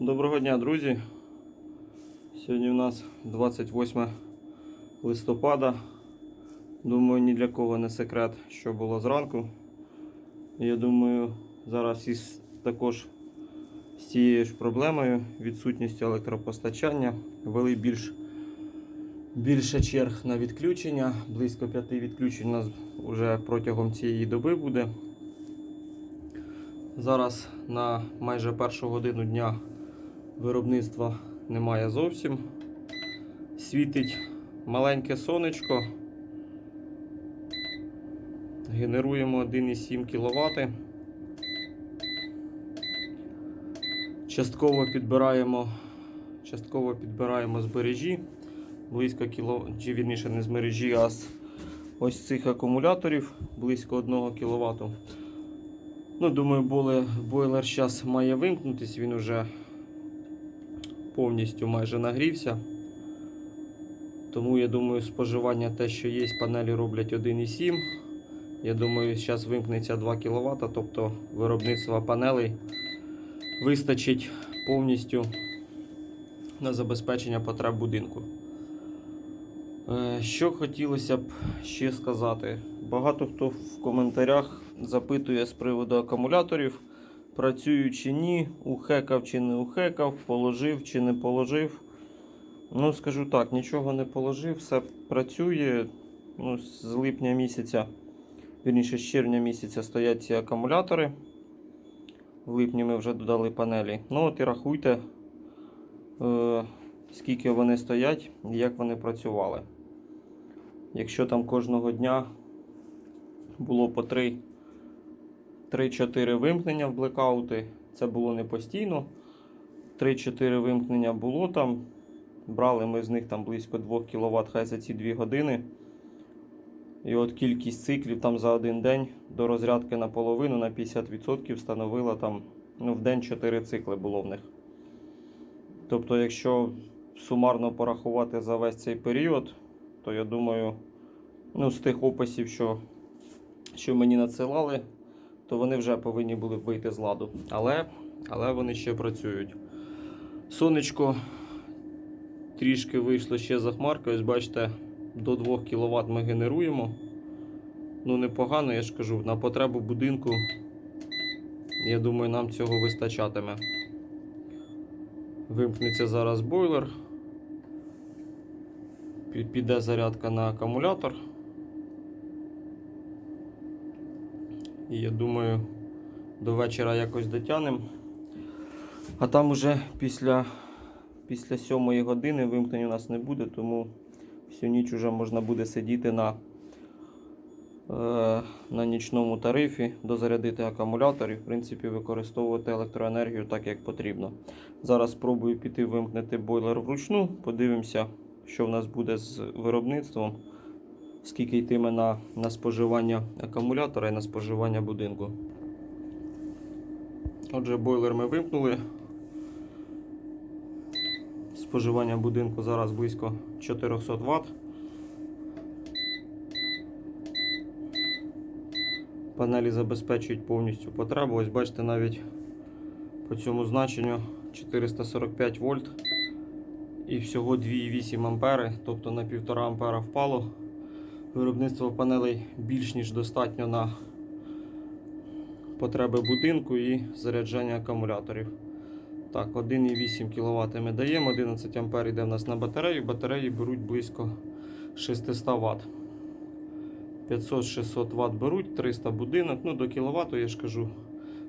Доброго дня, друзі. Сьогодні у нас 28 листопада. Думаю, ні для кого не секрет, що було зранку. Я думаю, зараз із також з цією ж проблемою відсутністю електропостачання ввели більш, більше черг на відключення. Близько п'яти відключень у нас вже протягом цієї доби буде. Зараз на майже першу годину дня виробництва немає зовсім. Світить маленьке сонечко. Генеруємо 1,7 кВт. Частково підбираємо, частково підбираємо з мережі. Близько кіло, чи вірніше не з мережі, а з ось цих акумуляторів близько 1 кВт. Ну, думаю, бойлер, зараз має вимкнутись, він вже повністю майже нагрівся. Тому я думаю, споживання те, що є, панелі роблять 1,7. Я думаю, зараз вимкнеться 2 кВт, тобто виробництво панелей вистачить повністю на забезпечення потреб будинку. Е, Що хотілося б ще сказати? Багато хто в коментарях запитує з приводу акумуляторів, працюють чи ні, ухекав чи не ухекав, положив чи не положив. Ну, скажу так, нічого не положив, все працює. Ну, з липня місяця, вірніше з червня місяця стоять ці акумулятори. В липні ми вже додали панелі. Ну от і рахуйте, е, скільки вони стоять і як вони працювали. Якщо там кожного дня було по 3 3-4 вимкнення в блекаути, це було не постійно. 3-4 вимкнення було там. Брали ми з них там близько 2 кВт хай за ці 2 години. І от кількість циклів там за один день до розрядки наполовину на 50% становила там ну, в день 4 цикли було в них. Тобто, якщо сумарно порахувати за весь цей період, то я думаю, ну, з тих описів, що, що мені надсилали, то вони вже повинні були вийти з ладу. Але, але вони ще працюють. Сонечко трішки вийшло ще за хмарки. Ось бачите, до 2 кВт ми генеруємо. Ну, непогано, я ж кажу, на потребу будинку. Я думаю, нам цього вистачатиме. Вимкнеться зараз бойлер. Піде зарядка на акумулятор. І я думаю, до вечора якось дотягнемо. А там уже після, після 7 години вимкнень у нас не буде, тому всю ніч вже можна буде сидіти на, е, на нічному тарифі, дозарядити акумулятор і в принципі використовувати електроенергію так, як потрібно. Зараз спробую піти вимкнути бойлер вручну, подивимося, що в нас буде з виробництвом, скільки йтиме на, на споживання акумулятора і на споживання будинку. Отже, бойлер ми вимкнули. Споживання будинку зараз близько 400 Вт. Панелі забезпечують повністю потребу. Ось бачите, навіть по цьому значенню 445 вольт і всього 2,8 ампери, тобто на 1,5 ампера впало. Виробництво панелей більш ніж достатньо на потреби будинку і заряджання акумуляторів. Так, 1,8 кВт ми даємо, 11 А йде в нас на батарею. Батареї беруть близько 600 Вт. 500-600 Вт беруть, 300 будинок. Ну, до кВт, я ж кажу,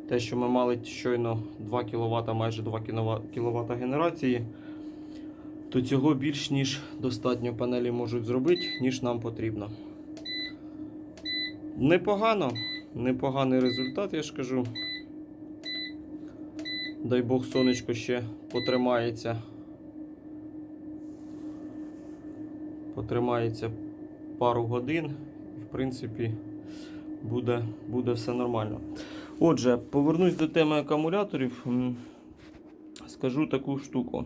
те, що ми мали щойно 2 кВт, майже 2 кВт генерації, то цього більш ніж достатньо панелі можуть зробити, ніж нам потрібно. Непогано, непоганий результат, я ж кажу. Дай Бог сонечко ще потримається. Потримається пару годин. В принципі, буде, буде все нормально. Отже, повернусь до теми акумуляторів. Скажу таку штуку.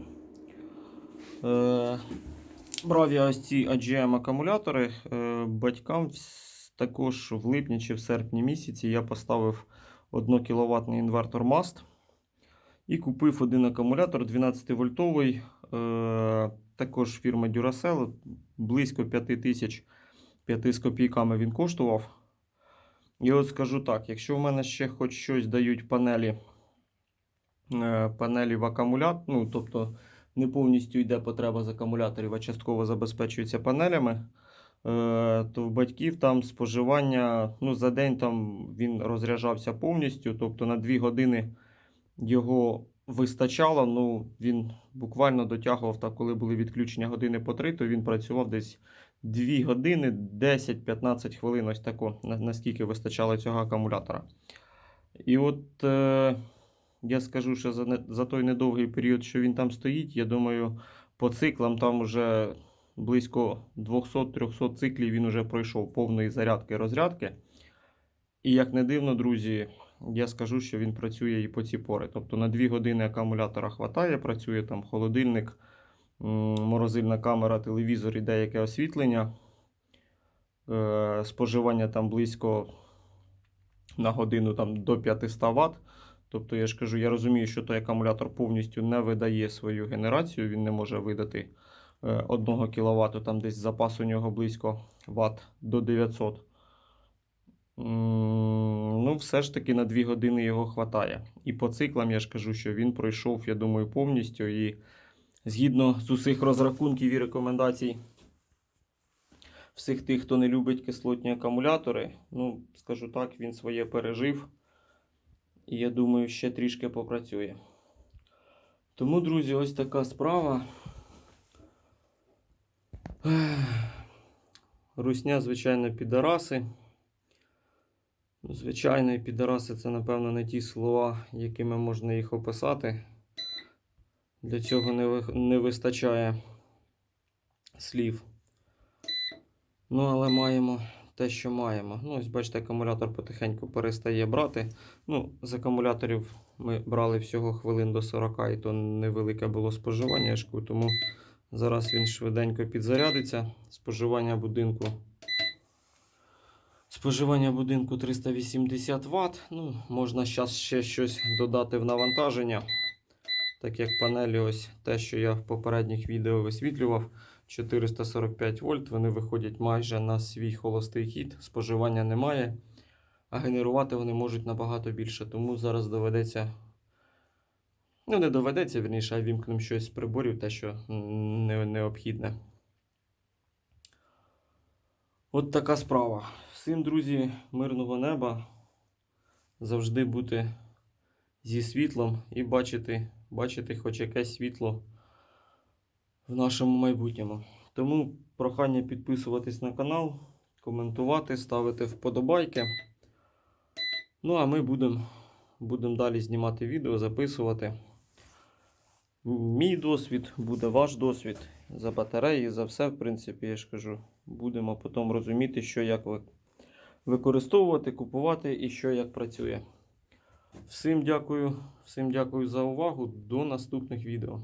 Е, брав я ось ці AGM акумулятори. Е, батькам також в липні чи в серпні місяці я поставив 1 кВт інвертор MAST. І купив один акумулятор 12 вольтовий, е, також фірма Duracell, близько 5 тисяч 5 з копійками він коштував. І от скажу так: якщо в мене ще хоч щось дають панелі, панелі в акумулятор, ну тобто не повністю йде потреба з акумуляторів, а частково забезпечується панелями, е, то в батьків там споживання ну, за день там він розряджався повністю, тобто на 2 години його вистачало. Ну, він буквально дотягував, так, коли були відключення години по 3, то він працював десь 2 години 10-15 хвилин, ось тако, наскільки вистачало цього акумулятора. І от е, я скажу, що за, за той недовгий період, що він там стоїть, я думаю, по циклам там вже близько 200-300 циклів він вже пройшов повної зарядки розрядки. І як не дивно, друзі, я скажу, що він працює і по ці пори. Тобто на 2 години акумулятора хватає, працює там холодильник, морозильна камера, телевізор і деяке освітлення. Е, Споживання там близько на годину там, до 500 Вт. Тобто, я ж кажу, я розумію, що той акумулятор повністю не видає свою генерацію, він не може видати 1 кВт, там десь запас у нього близько Вт до 900. Ну, все ж таки на 2 години його хватає. І по циклам я ж кажу, що він пройшов, я думаю, повністю. І згідно з усіх розрахунків і рекомендацій всіх тих, хто не любить кислотні акумулятори, ну, скажу так, він своє пережив. І я думаю, ще трішки попрацює. Тому, друзі, ось така справа. Русня, звичайно, підараси. Звичайно, підараси це, напевно, не ті слова, якими можна їх описати. Для цього не вистачає слів. Ну, але маємо те, що маємо. Ну, ось бачите, акумулятор потихеньку перестає брати. Ну, з акумуляторів ми брали всього хвилин до 40, і то невелике було споживання, тому зараз він швиденько підзарядиться. Споживання будинку. Споживання будинку 380 Вт. Ну, можна зараз ще щось додати в навантаження. Так як панелі, ось те, що я в попередніх відео висвітлював, 445 вольт, вони виходять майже на свій холостий хід, споживання немає, а генерувати вони можуть набагато більше. Тому зараз доведеться. Ну, не доведеться, вірніше, а вімкнемо щось з приборів, те, що не, необхідне. От така справа. Всім, друзі, мирного неба. Завжди бути зі світлом і бачити, бачити хоч якесь світло в нашому майбутньому. Тому прохання підписуватись на канал, коментувати, ставити вподобайки. Ну, а ми будемо будем далі знімати відео, записувати. Мій досвід буде ваш досвід за батареї, за все, в принципі, я ж кажу. Будемо потім розуміти, що як ви використовувати, купувати і що як працює. Всім дякую, всім дякую за увагу. До наступних відео.